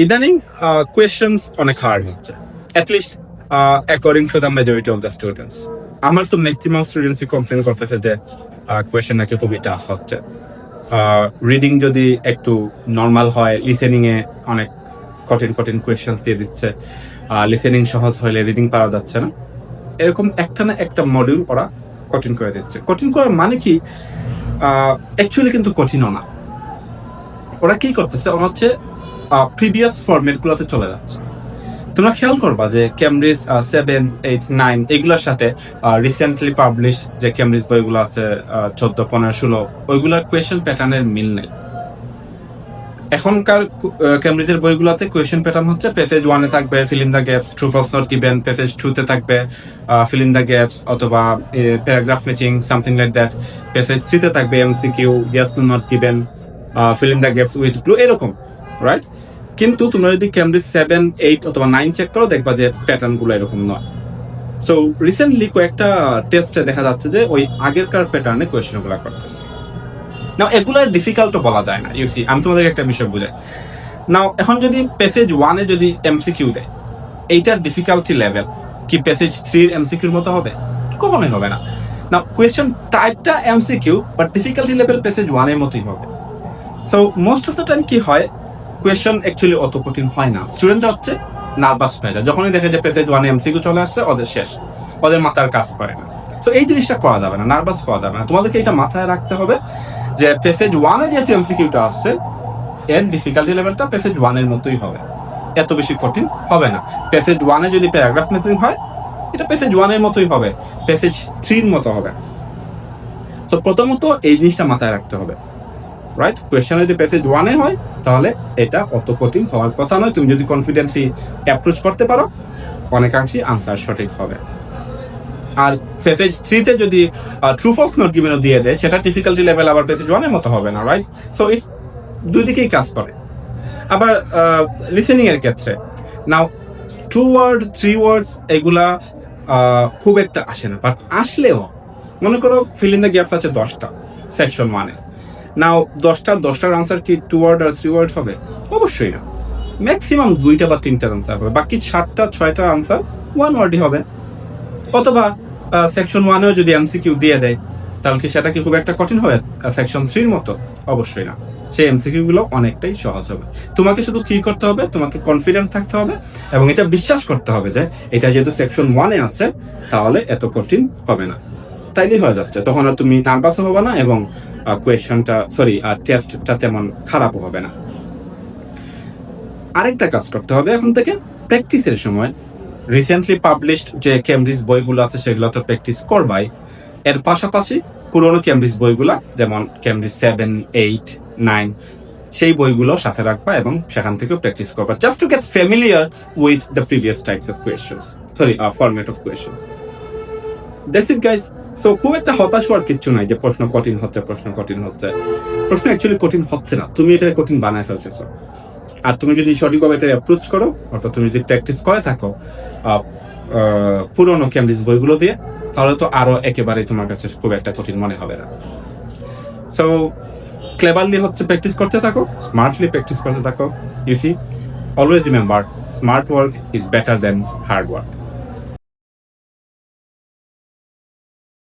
ইদানিং কোয়েশ্চেন্স অনেক হার্ড হচ্ছে। At least according to the majority of the students আমার তো ম্যাক্সিমাম স্টুডেন্টসই কমপ্লেন করতেছে যে কোয়েশ্চেন নাকি খুবই টাফ হচ্ছে। রিডিং যদি একটু নর্মাল হয় লিসেনিং এ অনেক কঠিন কঠিন কোয়েশ্চেন দিয়ে দিচ্ছে। লিসেনিং সহজ হলে রিডিং পারা যাচ্ছে না। এরকম একটা না একটা মডিউল ওরা কঠিন করে দিচ্ছে। কঠিন করার মানে কি? অ্যাকচুয়ালি কিন্তু কঠিনও না। ওরা কি করতেছে? ওরা হচ্ছে প্রিভিয়াস ফরম্যাট গুলোতে চলে যাচ্ছে। তোমরা খেয়াল করবা যে ক্যামব্রিজ সেভেন এইট নাইন এগুলোর সাথে রিসেন্টলি পাবলিশ যে ক্যামব্রিজ বইগুলো আছে চোদ্দ, পনেরো, ষোলো, ওইগুলোর কোয়েশ্চেন প্যাটার্নের মিল নেই। এখনকার ক্যামব্রিজের বইগুলোতে কোয়েশ্চেন প্যাটার্ন হচ্ছে পেসেজ ওয়ানে থাকবে fill the gaps true false not given passage টুতে থাকবে ফিল দ্য গ্যাপস অথবা paragraph matching something like that passage থ্রিতে থাকবে MCQ yes no not given fill the gaps with blue এরকম। রাইট কিন্তু তোমরা যদি ক্যামব্রিজ সেভেন এইট অথবা নাইন চেক করো, দেখবা যে প্যাটার্নগুলো এরকম নয়। সো রিসেন্টলি কয়েকটা টেস্টে দেখা যাচ্ছে যে ওই আগেরকার প্যাটার্নে কোয়েশ্চেনগুলা করতেছে। নাও এগুলার ডিফিকাল্ট বলা যায় না। ইউসি আমি তোমাদের একটা বিষয় বুঝাই। নাও এখন যদি প্যাসেজ ওয়ানে যদি এমসিকিউ দেয়, এইটার ডিফিকাল্টি লেভেল কি প্যাসেজ থ্রির এমসিকিউর মতো হবে? কখনোই হবে না। না question টাইপটা MCQ but difficulty level passage ওয়ানের মতোই হবে। So most of the time কি হয় কোয়েশ্চেন অ্যাকচুয়ালি অত কঠিন হয় না। স্টুডেন্টরা হচ্ছে নার্ভাস হয়ে যায়। যখনই দেখে যে প্যাসেজ ওয়ানে এমসিকিউ চলে আসছে, ওদের শেষ। ওদের মাথার কাজ করে না। তো এই জিনিসটা করা যাবে না নার্ভাস করা যাবে না। তোমাদেরকে এটা মাথায় রাখতে হবে যে প্যাসেজ ওয়ানে যেহেতু এমসিকিউটা আসছে, এর ডিফিকাল্টি লেভেলটা প্যাসেজ ওয়ানের মতোই হবে। এত বেশি কঠিন হবে না। প্যাসেজ ওয়ানে যদি প্যারাগ্রাফ ম্যাচিং হয়, এটা প্যাসেজ ওয়ানের মতোই হবে। পেসেজ থ্রির মতো হবে। তো প্রথমত এই জিনিসটা মাথায় রাখতে হবে। রাইট কোয়েশ্চেন যদি প্যাসেজ ওয়ানে হয়, তাহলে এটা অত কঠিন হওয়ার কথা নয়। তুমি যদি কনফিডেন্টলি অ্যাপ্রোচ করতে পারো, অনেকাংশই আনসার সঠিক হবে। আর প্যাসেজ থ্রিতে যদি ট্রু ফলস নট গিভেনও দিয়ে দেয়, সেটা ডিফিকাল্টি লেভেল আবার প্যাসেজ ওয়ানের মতো হবে না রাইট সো দুই দিকেই কাজ করে। আবার লিসেনিং এর ক্ষেত্রে। নাও টু ওয়ার্ড থ্রি ওয়ার্ডস এগুলা খুব একটা আসে না। বাট আসলেও, মনে করো ফিল ইন দ্য গ্যাপস আছে দশটা সেকশন ওয়ানে নাও দশটার দশটার আনসার কি টু ওয়ার্ড আর থ্রি ওয়ার্ড হবে? অবশ্যই না। ম্যাক্সিমাম দুইটা বা তিনটার আনসার হবে। বাকি সাতটা, ছয়টার আনসার ওয়ান ওয়ার্ডই হবে। অথবা সেকশন ওয়ানেও যদি এমসিকিউ দিয়ে দেয়, তাহলে কি সেটা কি খুব একটা কঠিন হবে? সেকশন থ্রির মতো? অবশ্যই না। সেই এমসিকিউ গুলো অনেকটাই সহজ হবে। তোমাকে শুধু কি করতে হবে, তোমাকে কনফিডেন্ট থাকতে হবে, এবং এটা বিশ্বাস করতে হবে যে, এটা যেহেতু সেকশন ওয়ানে আছে, তাহলে এত কঠিন হবে না। তাইলেই হয়ে যাচ্ছে। তখন আর তুমি নার্ভাস হবে না এবং কোয়েশনটা সরি আর টেস্টটা তেমন খারাপও হবে না। আরেকটা কাজ করতে হবে এখন থেকে। প্র্যাকটিসের সময় রিসেন্টলি পাবলিশড যে কেমব্রিজ বইগুলো আছে সেগুলো তো প্র্যাকটিস করবাই। এর পাশাপাশি পুরোনো কেমব্রিজ বইগুলা, যেমন কেমব্রিজ সেভেন এইট নাইন সেই বইগুলো সাথে রাখবা এবং সেখান থেকেও প্র্যাকটিস করবা। Just to get familiar with the previous types of questions sorry format of questions that's it guys so খুব একটা হতাশ হওয়ার কিচ্ছু নাই যে প্রশ্ন কঠিন হচ্ছে, প্রশ্ন কঠিন হচ্ছে। প্রশ্ন অ্যাকচুয়ালি কঠিন হচ্ছে না। তুমি এটা কঠিন বানায় ফেলতেছো। আর তুমি যদি সঠিকভাবে এটা অ্যাপ্রোচ করো, অর্থাৎ তুমি যদি প্র্যাকটিস করে থাকো পুরোনো ক্যামব্রিজ বইগুলো দিয়ে, তাহলে তো আরও একেবারে তোমার কাছে খুব একটা কঠিন মনে হবে না। সো ক্লেভারলি হচ্ছে প্র্যাকটিস করতে থাকো স্মার্টলি প্র্যাকটিস করতে থাকো। You see always remember smart work is better than hard work